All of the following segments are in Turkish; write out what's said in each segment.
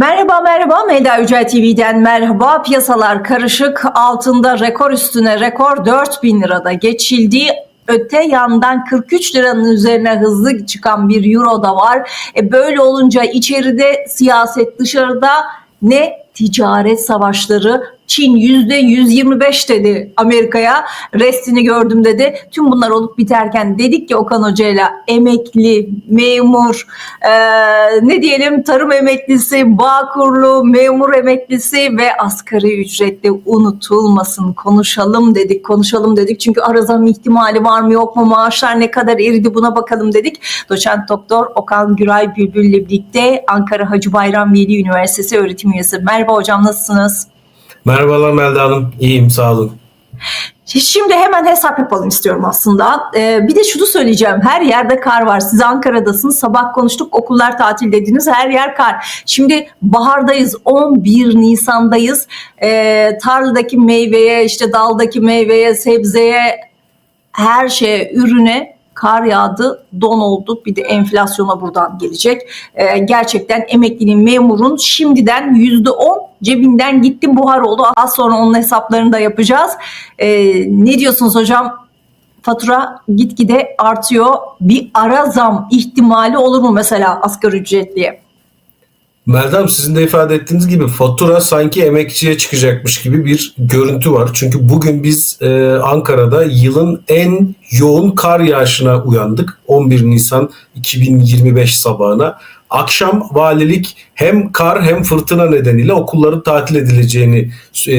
Merhaba merhaba Meyda Yücel TV'den merhaba. Piyasalar karışık altında rekor üstüne rekor 4000 lirada geçildi. Öte yandan 43 liranın üzerine hızlı çıkan bir euro da var. E böyle olunca içeride siyaset dışarıda ne ticaret savaşları Çin yüzde 125 dedi Amerika'ya restini gördüm dedi. Tüm bunlar olup biterken dedik ki Okan Hoca'yla emekli, memur, eee, ne diyelim tarım emeklisi, bağkurlu, memur emeklisi ve asgari ücretli unutulmasın konuşalım dedik konuşalım dedik. Çünkü ara zam ihtimali var mı yok mu maaşlar ne kadar eridi buna bakalım dedik. Doçent Doktor Okan Güray Bülbül'le birlikte Ankara Hacı Bayram Veli Üniversitesi öğretim üyesi. Merhaba hocam nasılsınız? Merhabalar Melda Hanım. İyiyim sağ olun. Şimdi hemen hesap yapalım istiyorum aslında. Ee, bir de şunu söyleyeceğim. Her yerde kar var. Siz Ankara'dasınız. Sabah konuştuk. Okullar tatil dediniz. Her yer kar. Şimdi bahardayız. 11 Nisan'dayız. Ee, tarladaki meyveye, işte daldaki meyveye, sebzeye, her şeye, ürüne kar yağdı, don oldu. Bir de enflasyona buradan gelecek. Ee, gerçekten emeklinin, memurun şimdiden yüzde on cebinden gitti buhar oldu. Az sonra onun hesaplarını da yapacağız. Ee, ne diyorsunuz hocam? Fatura gitgide artıyor. Bir ara zam ihtimali olur mu mesela asgari ücretliye? Melda Hanım sizin de ifade ettiğiniz gibi fatura sanki emekçiye çıkacakmış gibi bir görüntü var. Çünkü bugün biz e, Ankara'da yılın en yoğun kar yağışına uyandık. 11 Nisan 2025 sabahına. Akşam valilik hem kar hem fırtına nedeniyle okulların tatil edileceğini e,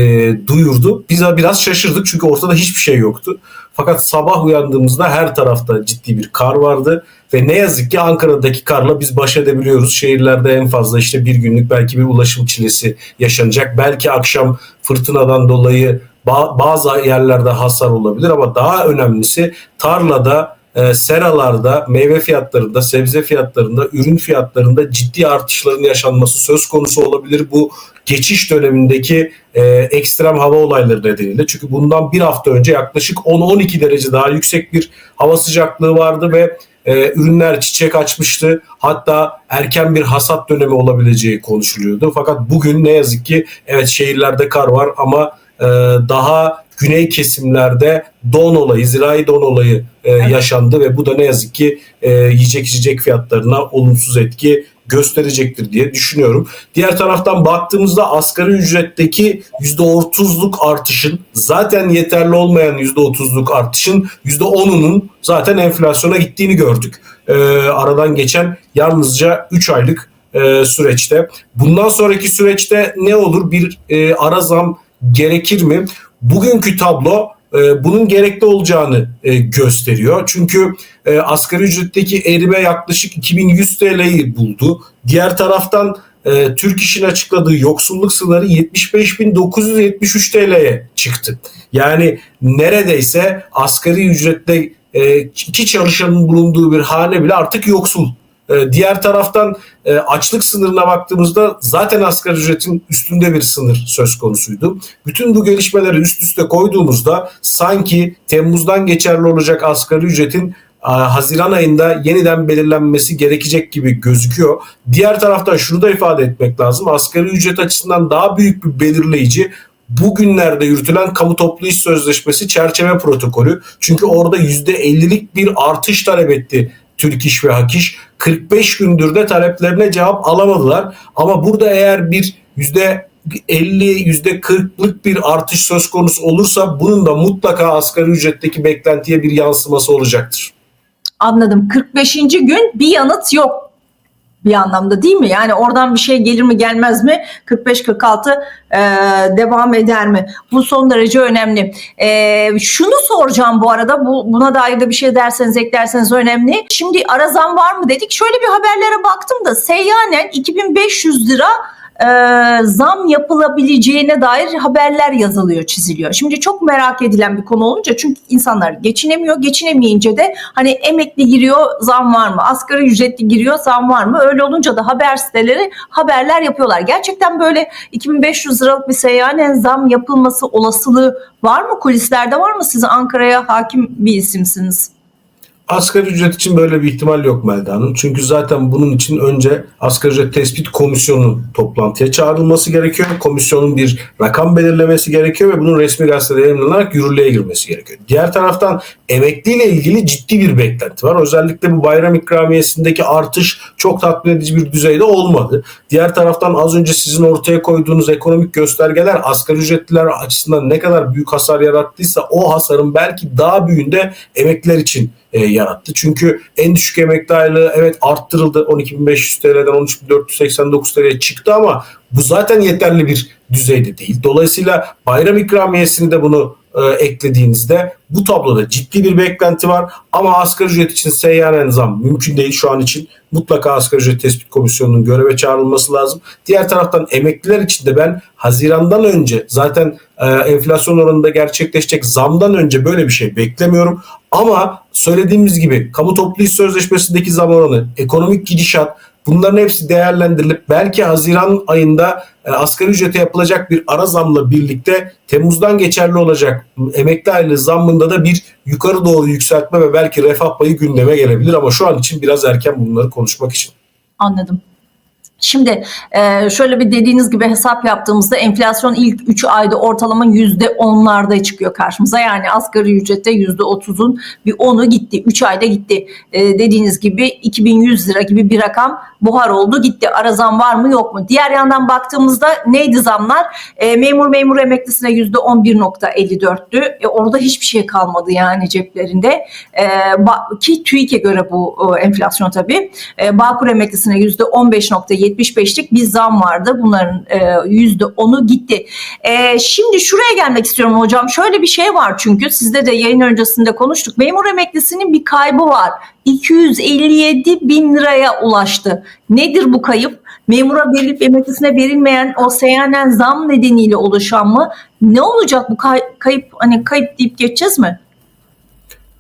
duyurdu. Biz biraz şaşırdık çünkü ortada hiçbir şey yoktu. Fakat sabah uyandığımızda her tarafta ciddi bir kar vardı ve ne yazık ki Ankara'daki karla biz baş edebiliyoruz. Şehirlerde en fazla işte bir günlük belki bir ulaşım çilesi yaşanacak. Belki akşam fırtınadan dolayı ba- bazı yerlerde hasar olabilir ama daha önemlisi tarlada e, seralarda, meyve fiyatlarında, sebze fiyatlarında, ürün fiyatlarında ciddi artışların yaşanması söz konusu olabilir. Bu geçiş dönemindeki e, ekstrem hava olayları nedeniyle. Çünkü bundan bir hafta önce yaklaşık 10-12 derece daha yüksek bir hava sıcaklığı vardı ve e, ürünler çiçek açmıştı. Hatta erken bir hasat dönemi olabileceği konuşuluyordu. Fakat bugün ne yazık ki evet şehirlerde kar var ama e, daha güney kesimlerde don olayı, zirai don olayı e, yaşandı ve bu da ne yazık ki e, yiyecek içecek fiyatlarına olumsuz etki gösterecektir diye düşünüyorum. Diğer taraftan baktığımızda asgari ücretteki %30'luk artışın zaten yeterli olmayan %30'luk artışın %10'unun zaten enflasyona gittiğini gördük. E, aradan geçen yalnızca 3 aylık e, süreçte. Bundan sonraki süreçte ne olur? Bir e, ara zam gerekir mi? Bugünkü tablo e, bunun gerekli olacağını e, gösteriyor. Çünkü e, asgari ücretteki erime yaklaşık 2100 TL'yi buldu. Diğer taraftan e, Türk İş'in açıkladığı yoksulluk sınırı 75.973 TL'ye çıktı. Yani neredeyse asgari ücrette e, iki çalışanın bulunduğu bir hane bile artık yoksul. E, diğer taraftan e, açlık sınırına baktığımızda zaten asgari ücretin üstünde bir sınır söz konusuydu. Bütün bu gelişmeleri üst üste koyduğumuzda sanki Temmuz'dan geçerli olacak asgari ücretin e, Haziran ayında yeniden belirlenmesi gerekecek gibi gözüküyor. Diğer taraftan şunu da ifade etmek lazım. Asgari ücret açısından daha büyük bir belirleyici bugünlerde yürütülen kamu toplu iş sözleşmesi çerçeve protokolü. Çünkü orada %50'lik bir artış talep etti Türk İş ve Hak İş. 45 gündür de taleplerine cevap alamadılar. Ama burada eğer bir yüzde 50 yüzde 40'lık bir artış söz konusu olursa bunun da mutlaka asgari ücretteki beklentiye bir yansıması olacaktır. Anladım. 45. gün bir yanıt yok bir anlamda değil mi? Yani oradan bir şey gelir mi gelmez mi? 45-46 e, devam eder mi? Bu son derece önemli. E, şunu soracağım bu arada. Bu, buna dair de bir şey derseniz eklerseniz önemli. Şimdi ara zam var mı dedik. Şöyle bir haberlere baktım da seyyanen 2500 lira e, zam yapılabileceğine dair haberler yazılıyor, çiziliyor. Şimdi çok merak edilen bir konu olunca çünkü insanlar geçinemiyor. Geçinemeyince de hani emekli giriyor zam var mı? Asgari ücretli giriyor zam var mı? Öyle olunca da haber siteleri haberler yapıyorlar. Gerçekten böyle 2500 liralık bir seyyanen zam yapılması olasılığı var mı? Kulislerde var mı? Siz Ankara'ya hakim bir isimsiniz. Asgari ücret için böyle bir ihtimal yok Melda Hanım. Çünkü zaten bunun için önce asgari ücret tespit komisyonunun toplantıya çağrılması gerekiyor. Komisyonun bir rakam belirlemesi gerekiyor ve bunun resmi gazetede yayınlanarak yürürlüğe girmesi gerekiyor. Diğer taraftan emekliyle ilgili ciddi bir beklenti var. Özellikle bu bayram ikramiyesindeki artış çok tatmin edici bir düzeyde olmadı. Diğer taraftan az önce sizin ortaya koyduğunuz ekonomik göstergeler asgari ücretliler açısından ne kadar büyük hasar yarattıysa o hasarın belki daha büyüğünde emekliler için e, yarattı. Çünkü en düşük emekli aylığı evet arttırıldı. 12.500 TL'den 13.489 TL'ye çıktı ama bu zaten yeterli bir düzeyde değil. Dolayısıyla bayram ikramiyesini de bunu e, eklediğinizde bu tabloda ciddi bir beklenti var. Ama asgari ücret için seyyanen zam mümkün değil şu an için. Mutlaka asgari ücret tespit komisyonunun göreve çağrılması lazım. Diğer taraftan emekliler için de ben Haziran'dan önce zaten e, enflasyon oranında gerçekleşecek zamdan önce böyle bir şey beklemiyorum. Ama söylediğimiz gibi kamu toplu iş sözleşmesindeki zam oranı, ekonomik gidişat bunların hepsi değerlendirilip belki Haziran ayında e, asgari ücrete yapılacak bir ara zamla birlikte Temmuz'dan geçerli olacak emekli aylığı zammında da bir yukarı doğru yükseltme ve belki refah payı gündeme gelebilir ama şu an için biraz erken bunları konuşmak için. Anladım. Şimdi e, şöyle bir dediğiniz gibi hesap yaptığımızda enflasyon ilk 3 ayda ortalama %10'larda çıkıyor karşımıza. Yani asgari ücrette %30'un bir 10'u gitti. 3 ayda gitti. E, dediğiniz gibi 2100 lira gibi bir rakam buhar oldu gitti. Ara zam var mı yok mu? Diğer yandan baktığımızda neydi zamlar? E, memur memur emeklisine %11.54'tü. E, orada hiçbir şey kalmadı yani ceplerinde. Ki TÜİK'e göre bu enflasyon tabii. Bağkur emeklisine %15.75'lik bir zam vardı. Bunların e, %10'u gitti. E, şimdi şuraya gelmek istiyorum hocam. Şöyle bir şey var çünkü sizde de yayın öncesinde konuştuk. Memur emeklisinin bir kaybı var. 257 bin liraya ulaştı. Nedir bu kayıp? Memura verilip emeklisine verilmeyen o seyyanen zam nedeniyle oluşan mı? Ne olacak bu kay- kayıp? Hani kayıp deyip geçeceğiz mi?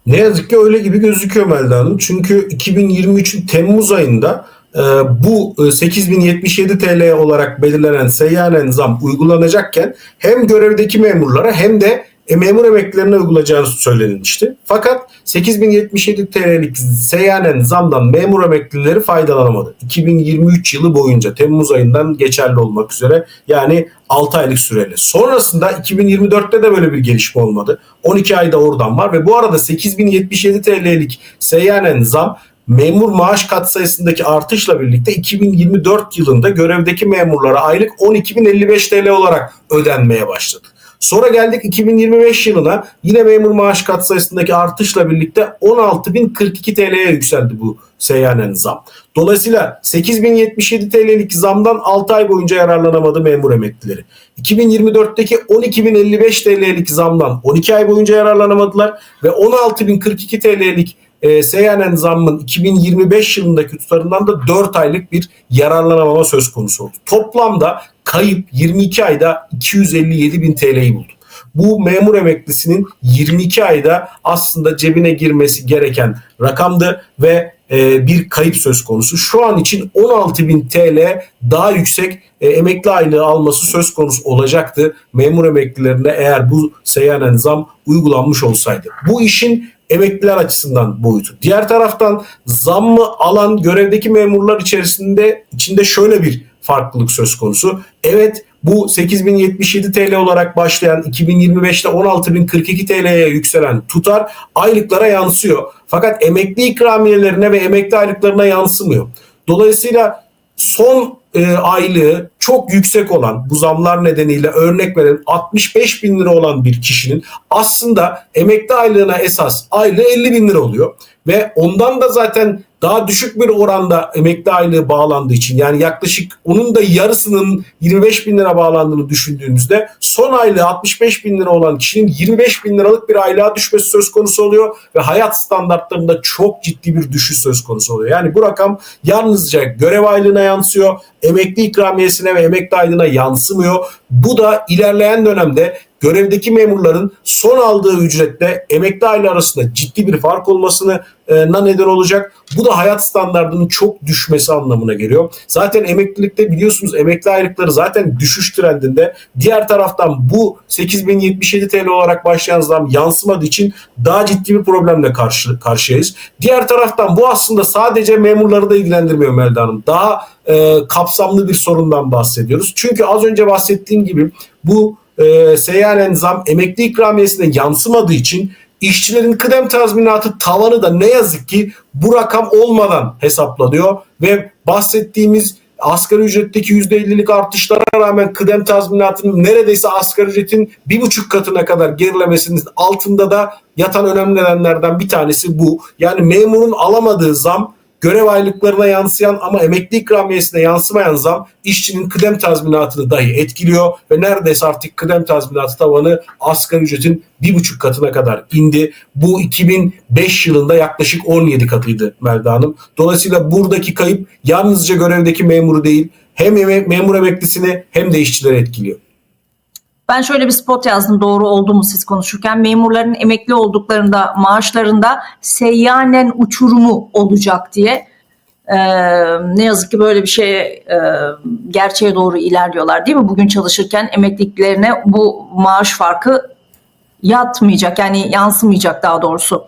Ne yazık ki öyle gibi gözüküyor Melda Hanım. Çünkü 2023'ün Temmuz ayında bu e, 8077 TL olarak belirlenen seyyanen zam uygulanacakken hem görevdeki memurlara hem de e, memur emeklilerine uygulayacağını söylenmişti. Fakat 8077 TL'lik seyyanen zamdan memur emeklileri faydalanamadı. 2023 yılı boyunca Temmuz ayından geçerli olmak üzere yani 6 aylık süreli. Sonrasında 2024'te de böyle bir gelişme olmadı. 12 ayda oradan var ve bu arada 8077 TL'lik seyyanen zam memur maaş katsayısındaki artışla birlikte 2024 yılında görevdeki memurlara aylık 12.055 TL olarak ödenmeye başladı. Sonra geldik 2025 yılına yine memur maaş katsayısındaki artışla birlikte 16.042 TL'ye yükseldi bu seyyanen zam. Dolayısıyla 8077 TL'lik zamdan 6 ay boyunca yararlanamadı memur emeklileri. 2024'teki 12.055 TL'lik zamdan 12 ay boyunca yararlanamadılar ve 16.042 TL'lik e, seyyanen zammın 2025 yılındaki tutarından da 4 aylık bir yararlanamama söz konusu oldu. Toplamda kayıp 22 ayda 257 bin TL'yi buldu. Bu memur emeklisinin 22 ayda aslında cebine girmesi gereken rakamdı ve e, bir kayıp söz konusu. Şu an için 16 bin TL daha yüksek e, emekli aylığı alması söz konusu olacaktı memur emeklilerine eğer bu seyyanen zam uygulanmış olsaydı. Bu işin emekliler açısından boyutu. Diğer taraftan zammı alan görevdeki memurlar içerisinde içinde şöyle bir farklılık söz konusu. Evet bu 8077 TL olarak başlayan 2025'te 16042 TL'ye yükselen tutar aylıklara yansıyor. Fakat emekli ikramiyelerine ve emekli aylıklarına yansımıyor. Dolayısıyla son e, aylığı çok yüksek olan bu zamlar nedeniyle örnek veren 65 bin lira olan bir kişinin aslında emekli aylığına esas aylığı 50 bin lira oluyor. Ve ondan da zaten daha düşük bir oranda emekli aylığı bağlandığı için yani yaklaşık onun da yarısının 25 bin lira bağlandığını düşündüğümüzde son aylığı 65 bin lira olan kişinin 25 bin liralık bir aylığa düşmesi söz konusu oluyor ve hayat standartlarında çok ciddi bir düşüş söz konusu oluyor. Yani bu rakam yalnızca görev aylığına yansıyor, emekli ikramiyesine ve emekli aylığına yansımıyor. Bu da ilerleyen dönemde görevdeki memurların son aldığı ücretle emekli aile arasında ciddi bir fark olmasına neden olacak. Bu da hayat standartının çok düşmesi anlamına geliyor. Zaten emeklilikte biliyorsunuz emekli aylıkları zaten düşüş trendinde. Diğer taraftan bu 8077 TL olarak başlayan zam yansımadığı için daha ciddi bir problemle karşı karşıyayız. Diğer taraftan bu aslında sadece memurları da ilgilendirmiyor Melda Hanım. Daha e, kapsamlı bir sorundan bahsediyoruz. Çünkü az önce bahsettiğim gibi bu e, seyyanen zam emekli ikramiyesine yansımadığı için işçilerin kıdem tazminatı tavanı da ne yazık ki bu rakam olmadan hesaplanıyor ve bahsettiğimiz asgari ücretteki %50'lik artışlara rağmen kıdem tazminatının neredeyse asgari ücretin bir buçuk katına kadar gerilemesinin altında da yatan önemli nedenlerden bir tanesi bu. Yani memurun alamadığı zam görev aylıklarına yansıyan ama emekli ikramiyesine yansımayan zam işçinin kıdem tazminatını dahi etkiliyor ve neredeyse artık kıdem tazminatı tavanı asgari ücretin bir buçuk katına kadar indi. Bu 2005 yılında yaklaşık 17 katıydı Melda Hanım. Dolayısıyla buradaki kayıp yalnızca görevdeki memuru değil hem memur emeklisini hem de işçileri etkiliyor. Ben şöyle bir spot yazdım doğru oldu mu siz konuşurken. Memurların emekli olduklarında maaşlarında seyyanen uçurumu olacak diye. Ee, ne yazık ki böyle bir şeye e, gerçeğe doğru ilerliyorlar değil mi? Bugün çalışırken emekliliklerine bu maaş farkı yatmayacak yani yansımayacak daha doğrusu.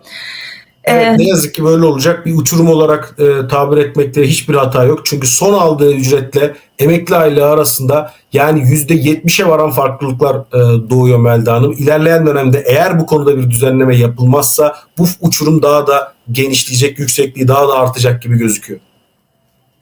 Evet, Ee, ne yazık ki böyle olacak. Bir uçurum olarak e, tabir etmekte hiçbir hata yok. Çünkü son aldığı ücretle emekli aylığı arasında yani %70'e varan farklılıklar e, doğuyor Melda Hanım. İlerleyen dönemde eğer bu konuda bir düzenleme yapılmazsa bu uçurum daha da genişleyecek, yüksekliği daha da artacak gibi gözüküyor.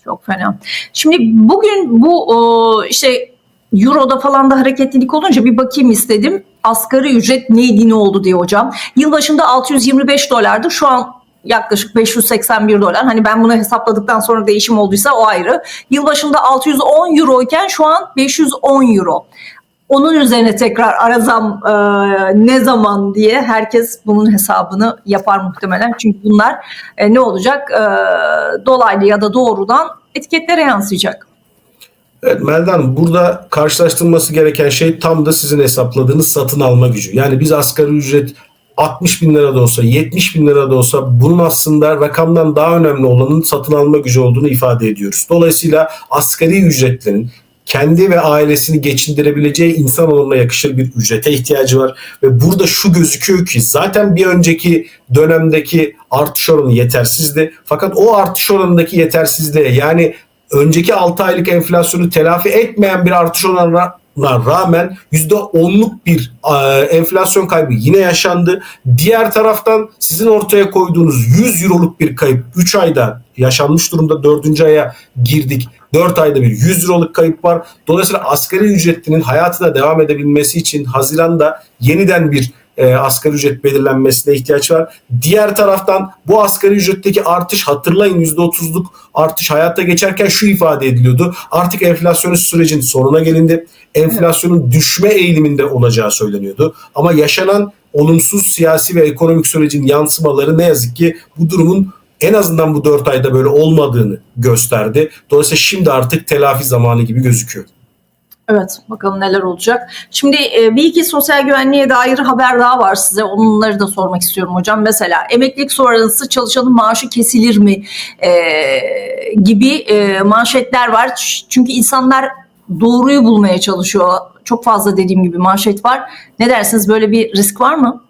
Çok fena. Şimdi bugün bu o, işte Euro'da falan da hareketlilik olunca bir bakayım istedim. Asgari ücret neydi ne oldu diye hocam. Yılbaşında 625 dolardı. Şu an yaklaşık 581 dolar. Hani ben bunu hesapladıktan sonra değişim olduysa o ayrı. Yılbaşında 610 euro iken şu an 510 euro. Onun üzerine tekrar ara zam e, ne zaman diye herkes bunun hesabını yapar muhtemelen. Çünkü bunlar e, ne olacak? E, dolaylı ya da doğrudan etiketlere yansıyacak. Evet Melda Hanım burada karşılaştırılması gereken şey tam da sizin hesapladığınız satın alma gücü. Yani biz asgari ücret 60 bin lira da olsa 70 bin lira da olsa bunun aslında rakamdan daha önemli olanın satın alma gücü olduğunu ifade ediyoruz. Dolayısıyla asgari ücretlerin kendi ve ailesini geçindirebileceği insan olumuna yakışır bir ücrete ihtiyacı var. Ve burada şu gözüküyor ki zaten bir önceki dönemdeki artış oranı yetersizdi. Fakat o artış oranındaki yetersizliğe yani önceki 6 aylık enflasyonu telafi etmeyen bir artış oranına rağmen %10'luk bir e, enflasyon kaybı yine yaşandı. Diğer taraftan sizin ortaya koyduğunuz 100 euroluk bir kayıp 3 ayda yaşanmış durumda 4. aya girdik. 4 ayda bir 100 euroluk kayıp var. Dolayısıyla asgari ücretlinin hayatına devam edebilmesi için Haziran'da yeniden bir e, asgari ücret belirlenmesine ihtiyaç var. Diğer taraftan bu asgari ücretteki artış hatırlayın %30'luk artış hayatta geçerken şu ifade ediliyordu. Artık enflasyonist sürecin sonuna gelindi. Enflasyonun düşme eğiliminde olacağı söyleniyordu. Ama yaşanan olumsuz siyasi ve ekonomik sürecin yansımaları ne yazık ki bu durumun en azından bu 4 ayda böyle olmadığını gösterdi. Dolayısıyla şimdi artık telafi zamanı gibi gözüküyor. Evet bakalım neler olacak. Şimdi e, bir iki sosyal güvenliğe dair haber daha var size. Onları da sormak istiyorum hocam. Mesela emeklilik sonrası çalışanın maaşı kesilir mi e, gibi e, manşetler var. Çünkü insanlar doğruyu bulmaya çalışıyor. Çok fazla dediğim gibi manşet var. Ne dersiniz böyle bir risk var mı?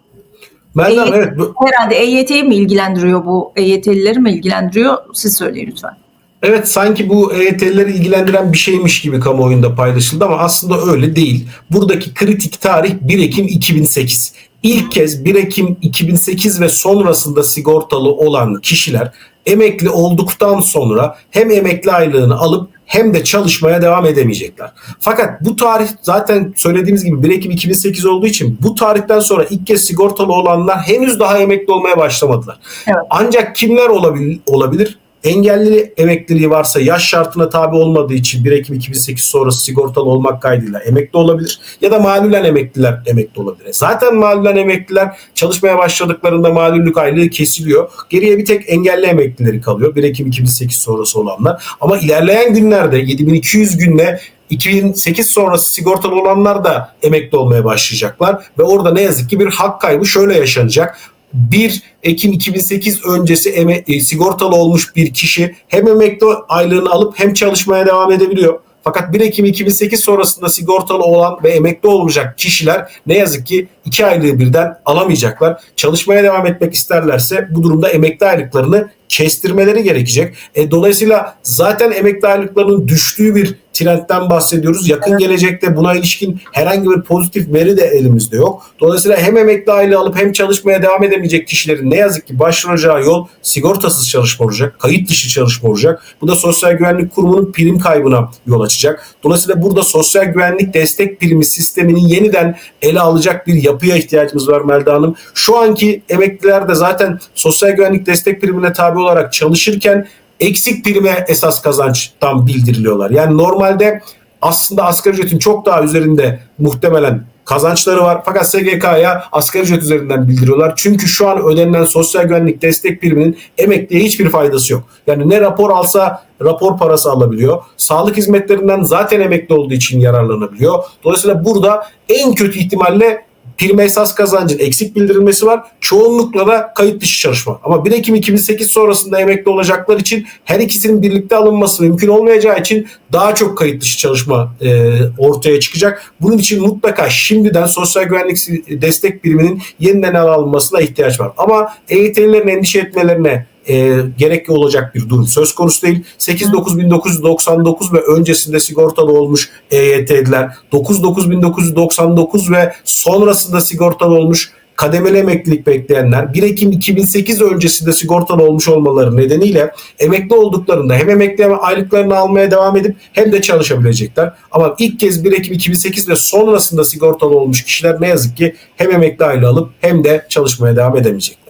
Melda Evet. evet bu, Herhalde EYT'yi mi ilgilendiriyor bu? EYT'lileri mi ilgilendiriyor? Siz söyleyin lütfen. Evet sanki bu EYT'lileri ilgilendiren bir şeymiş gibi kamuoyunda paylaşıldı ama aslında öyle değil. Buradaki kritik tarih 1 Ekim 2008. İlk kez 1 Ekim 2008 ve sonrasında sigortalı olan kişiler emekli olduktan sonra hem emekli aylığını alıp hem de çalışmaya devam edemeyecekler. Fakat bu tarih zaten söylediğimiz gibi 1 Ekim 2008 olduğu için bu tarihten sonra ilk kez sigortalı olanlar henüz daha emekli olmaya başlamadılar. Evet. Ancak kimler olabilir? olabilir? Engelli emekliliği varsa yaş şartına tabi olmadığı için 1 Ekim 2008 sonrası sigortalı olmak kaydıyla emekli olabilir. Ya da malulen emekliler emekli olabilir. E Zaten malulen emekliler çalışmaya başladıklarında malullük aylığı kesiliyor. Geriye bir tek engelli emeklileri kalıyor. 1 Ekim 2008 sonrası olanlar. Ama ilerleyen günlerde 7200 günle 2008 sonrası sigortalı olanlar da emekli olmaya başlayacaklar ve orada ne yazık ki bir hak kaybı şöyle yaşanacak. 1 Ekim 2008 öncesi eme- e, sigortalı olmuş bir kişi hem emekli aylığını alıp hem çalışmaya devam edebiliyor. Fakat 1 Ekim 2008 sonrasında sigortalı olan ve emekli olacak kişiler ne yazık ki 2 aylığı birden alamayacaklar. Çalışmaya devam etmek isterlerse bu durumda emekli aylıklarını kestirmeleri gerekecek. E, dolayısıyla zaten emekli aylıklarının düştüğü bir trendten bahsediyoruz. Yakın gelecekte buna ilişkin herhangi bir pozitif veri de elimizde yok. Dolayısıyla hem emekli aylığı alıp hem çalışmaya devam edemeyecek kişilerin ne yazık ki başvuracağı yol sigortasız çalışma olacak, kayıt dışı çalışma olacak. Bu da Sosyal Güvenlik Kurumu'nun prim kaybına yol açacak. Dolayısıyla burada sosyal güvenlik destek primi sistemini yeniden ele alacak bir yapıya ihtiyacımız var Melda Hanım. Şu anki emekliler de zaten sosyal güvenlik destek primine tabi olarak çalışırken eksik prime esas kazançtan bildiriliyorlar. Yani normalde aslında asgari ücretin çok daha üzerinde muhtemelen kazançları var. Fakat SGK'ya asgari ücret üzerinden bildiriyorlar. Çünkü şu an ödenilen sosyal güvenlik destek priminin emekliye hiçbir faydası yok. Yani ne rapor alsa rapor parası alabiliyor. Sağlık hizmetlerinden zaten emekli olduğu için yararlanabiliyor. Dolayısıyla burada en kötü ihtimalle prim esas kazancın eksik bildirilmesi var. Çoğunlukla da kayıt dışı çalışma. Ama 1 Ekim 2008 sonrasında emekli olacaklar için her ikisinin birlikte alınması mümkün olmayacağı için daha çok kayıt dışı çalışma e, ortaya çıkacak. Bunun için mutlaka şimdiden sosyal güvenlik destek biriminin yeniden alınmasına ihtiyaç var. Ama EYT'lilerin endişe etmelerine e, gerekli olacak bir durum söz konusu değil. 8-9-1999 ve öncesinde sigortalı olmuş EYT'liler, 9-9-1999 ve sonrasında sigortalı olmuş kademeli emeklilik bekleyenler 1 Ekim 2008 öncesinde sigortalı olmuş olmaları nedeniyle emekli olduklarında hem emekli aylıklarını almaya devam edip hem de çalışabilecekler. Ama ilk kez 1 Ekim 2008 ve sonrasında sigortalı olmuş kişiler ne yazık ki hem emekli aylığı alıp hem de çalışmaya devam edemeyecekler.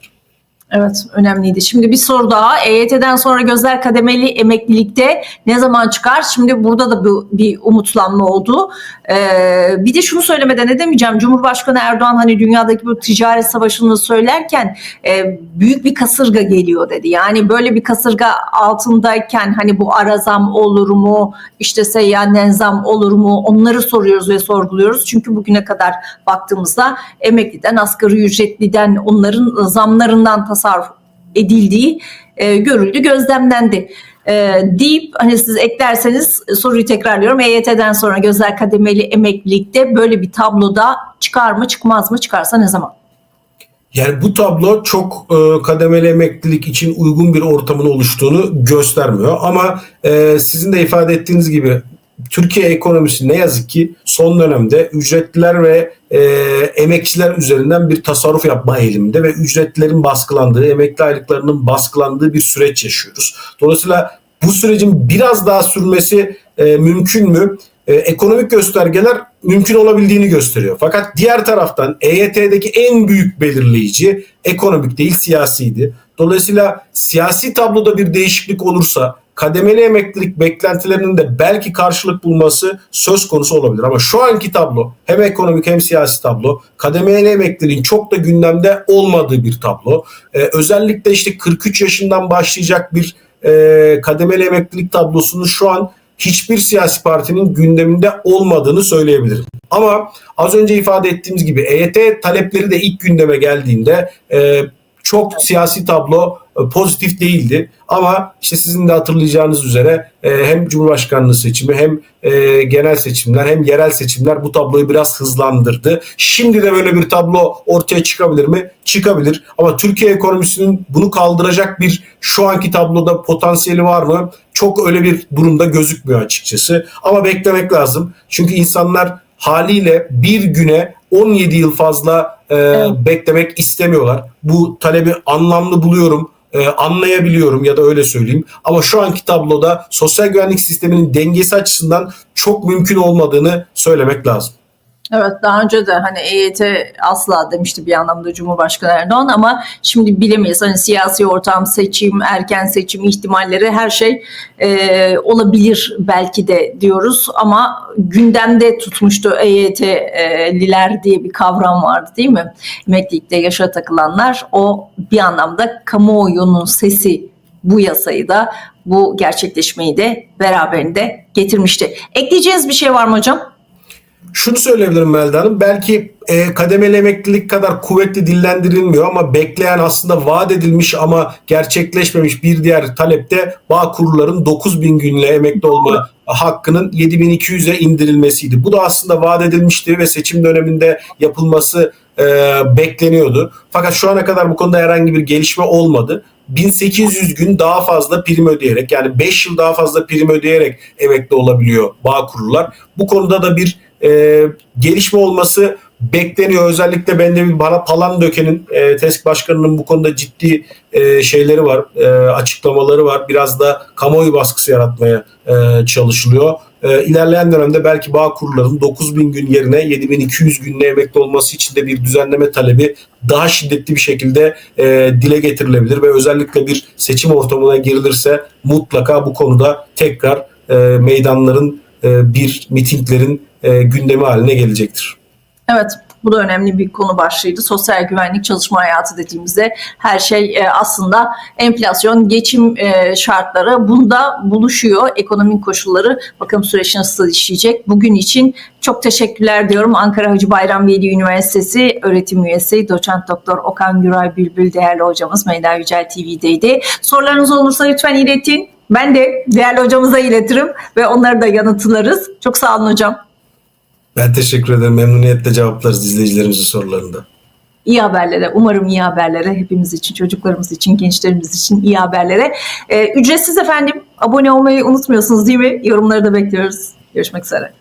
Evet önemliydi. Şimdi bir soru daha. EYT'den sonra gözler kademeli emeklilikte ne zaman çıkar? Şimdi burada da bu, bir umutlanma oldu. Ee, bir de şunu söylemeden edemeyeceğim. Cumhurbaşkanı Erdoğan hani dünyadaki bu ticaret savaşını söylerken e, büyük bir kasırga geliyor dedi. Yani böyle bir kasırga altındayken hani bu ara zam olur mu? İşte seyyanen zam olur mu? Onları soruyoruz ve sorguluyoruz. Çünkü bugüne kadar baktığımızda emekliden, asgari ücretliden, onların zamlarından tasarruf edildiği e, görüldü, gözlemlendi. E, deyip hani siz eklerseniz soruyu tekrarlıyorum. EYT'den sonra gözler kademeli emeklilikte böyle bir tabloda çıkar mı çıkmaz mı çıkarsa ne zaman? Yani bu tablo çok e, kademeli emeklilik için uygun bir ortamın oluştuğunu göstermiyor. Ama e, sizin de ifade ettiğiniz gibi Türkiye ekonomisi ne yazık ki son dönemde ücretliler ve e, emekçiler üzerinden bir tasarruf yapma eğiliminde ve ücretlerin baskılandığı, emekli aylıklarının baskılandığı bir süreç yaşıyoruz. Dolayısıyla bu sürecin biraz daha sürmesi e, mümkün mü? E, ekonomik göstergeler mümkün olabildiğini gösteriyor. Fakat diğer taraftan EYT'deki en büyük belirleyici ekonomik değil siyasiydi. Dolayısıyla siyasi tabloda bir değişiklik olursa kademeli emeklilik beklentilerinin de belki karşılık bulması söz konusu olabilir. Ama şu anki tablo hem ekonomik hem siyasi tablo kademeli emekliliğin çok da gündemde olmadığı bir tablo. Ee, özellikle işte 43 yaşından başlayacak bir e, kademeli emeklilik tablosunu şu an hiçbir siyasi partinin gündeminde olmadığını söyleyebilirim. Ama az önce ifade ettiğimiz gibi EYT talepleri de ilk gündeme geldiğinde e, çok siyasi tablo e, pozitif değildi. Ama işte sizin de hatırlayacağınız üzere e, hem Cumhurbaşkanlığı seçimi hem e, genel seçimler hem yerel seçimler bu tabloyu biraz hızlandırdı. Şimdi de böyle bir tablo ortaya çıkabilir mi? Çıkabilir. Ama Türkiye ekonomisinin bunu kaldıracak bir şu anki tabloda potansiyeli var mı? Çok öyle bir durumda gözükmüyor açıkçası. Ama beklemek lazım. Çünkü insanlar haliyle bir güne 17 yıl fazla e, evet. beklemek istemiyorlar. Bu talebi anlamlı buluyorum e, anlayabiliyorum ya da öyle söyleyeyim. Ama şu anki tabloda sosyal güvenlik sisteminin dengesi açısından çok mümkün olmadığını söylemek lazım. Evet daha önce de hani EYT asla demişti bir anlamda Cumhurbaşkanı Erdoğan ama şimdi bilemeyiz. Hani siyasi ortam, seçim, erken seçim ihtimalleri her şey e, olabilir belki de diyoruz ama gündemde tutmuştu EYT'liler diye bir kavram vardı değil mi? Emeklilikte yaşa takılanlar o bir anlamda kamuoyunun sesi bu yasayı da bu gerçekleşmeyi de beraberinde getirmişti. Ekleyeceğiniz bir şey var mı hocam? Şunu söyleyebilirim Melda Hanım. Belki e, kademeli emeklilik kadar kuvvetli dillendirilmiyor ama bekleyen aslında vaat edilmiş ama gerçekleşmemiş bir diğer talepte bağ kurulların 9000 günle emekli olma hakkının 7200'e indirilmesiydi. Bu da aslında vaat edilmişti ve seçim döneminde yapılması e, bekleniyordu. Fakat şu ana kadar bu konuda herhangi bir gelişme olmadı. 1800 gün daha fazla prim ödeyerek yani 5 yıl daha fazla prim ödeyerek emekli olabiliyor bağ kurullar. Bu konuda da bir e, gelişme olması bekleniyor. Özellikle bende bir bana Palandöken'in e, TESK başkanının bu konuda ciddi e, şeyleri var, e, açıklamaları var. Biraz da kamuoyu baskısı yaratmaya e, çalışılıyor. E, ilerleyen dönemde belki bağ kurulların 9000 gün yerine 7200 günle emekli olması için de bir düzenleme talebi daha şiddetli bir şekilde e, dile getirilebilir ve özellikle bir seçim ortamına girilirse mutlaka bu konuda tekrar e, meydanların e, bir mitinglerin e, gündemi haline gelecektir. Evet, bu da önemli bir konu başlığıydı. Sosyal güvenlik çalışma hayatı dediğimizde her şey e, aslında enflasyon, geçim e, şartları bunda buluşuyor. Ekonomik koşulları bakalım süreç nasıl işleyecek. Bugün için çok teşekkürler diyorum. Ankara Hacı Bayram Veli Üniversitesi öğretim üyesi doçent doktor Okan Güray Bülbül değerli hocamız Meyda Yücel TV'deydi. Sorularınız olursa lütfen iletin. Ben de değerli hocamıza iletirim ve onları da yanıtlarız. Çok sağ olun hocam. Ben teşekkür ederim. Memnuniyetle cevaplarız izleyicilerimizin sorularında. iyi haberlere, umarım iyi haberlere, hepimiz için, çocuklarımız için, gençlerimiz için iyi haberlere. Ee, ücretsiz efendim, abone olmayı unutmuyorsunuz değil mi? Yorumları da bekliyoruz. Görüşmek üzere.